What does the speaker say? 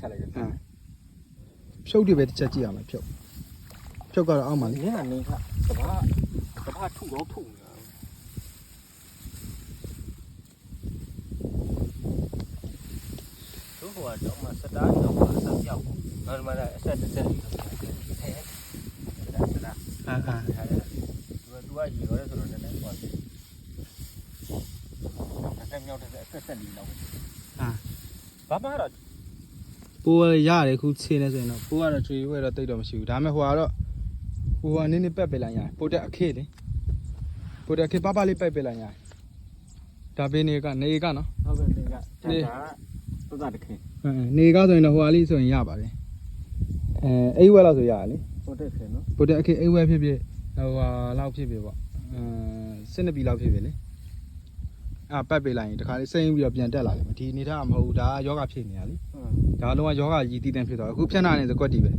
ချလိုက်တယ်ဟမ်ဖြုတ်တွေပဲတစ်ချက်ကြည့်ရမှာဖြုတ်ဖြုတ်ကတော့အောက်မှာလေနင်းကနေခတဘာတဘာထုတော့ထုနေတာတို့ကတော့မှစတားတော့အဆက်ပြောက်တော့မှလည်းအဆက်တစ်ဆက်ဟဲ့ဒါဒါအာအာဒါသူကသူကရေရောဆိုတော့လည်းပေါ့တစ်ဆက်မြောက်တစ်ဆက်ဆက်ဆက်လေးတော့အာဘာမှတော့ ပိုးရတယ်ခုချင်းနေဆိုရင်တော့ပိုးကတော့ချွေဝဲတော့တိတ်တော့မရှိဘူးဒါပေမဲ့ဟိုကတော့ဟိုကနင်းနေပက်ပစ်လိုက်ရတယ်ပိုတက်အခေလေပိုတက်အခေပပလေးပက်ပစ်လိုက်ရတယ်ဒါပေးနေကနေကနော်ဟုတ်ကဲ့တင်ကဒါကသုဒ္ဓတခင်အင်းနေကဆိုရင်တော့ဟိုဟာလေးဆိုရင်ရပါတယ်အဲအိတ်ဝဲလောက်ဆိုရတယ်လေဟုတ်တယ်ခင်နော်ပိုတက်အခေအိတ်ဝဲဖြစ်ဖြစ်ဟိုဟာလောက်ဖြစ်ဖြစ်ပေါ့အမ်စစ်နှစ်ပီလောက်ဖြစ်ဖြစ်လေ အာပက်ပေးလိုက်ရင်တခါလေးစိမ့်ပြီးတော့ပြန်တက်လာတယ်ဒီအနေထားကမဟုတ်ဘူးဒါကယောဂဖြစ်နေတာလေဟုတ်ဒါလုံးဝယောဂကြီးတည်တံ့ဖြစ်သွားတယ်အခုဖြတ်နာနေစကွက်တီပဲ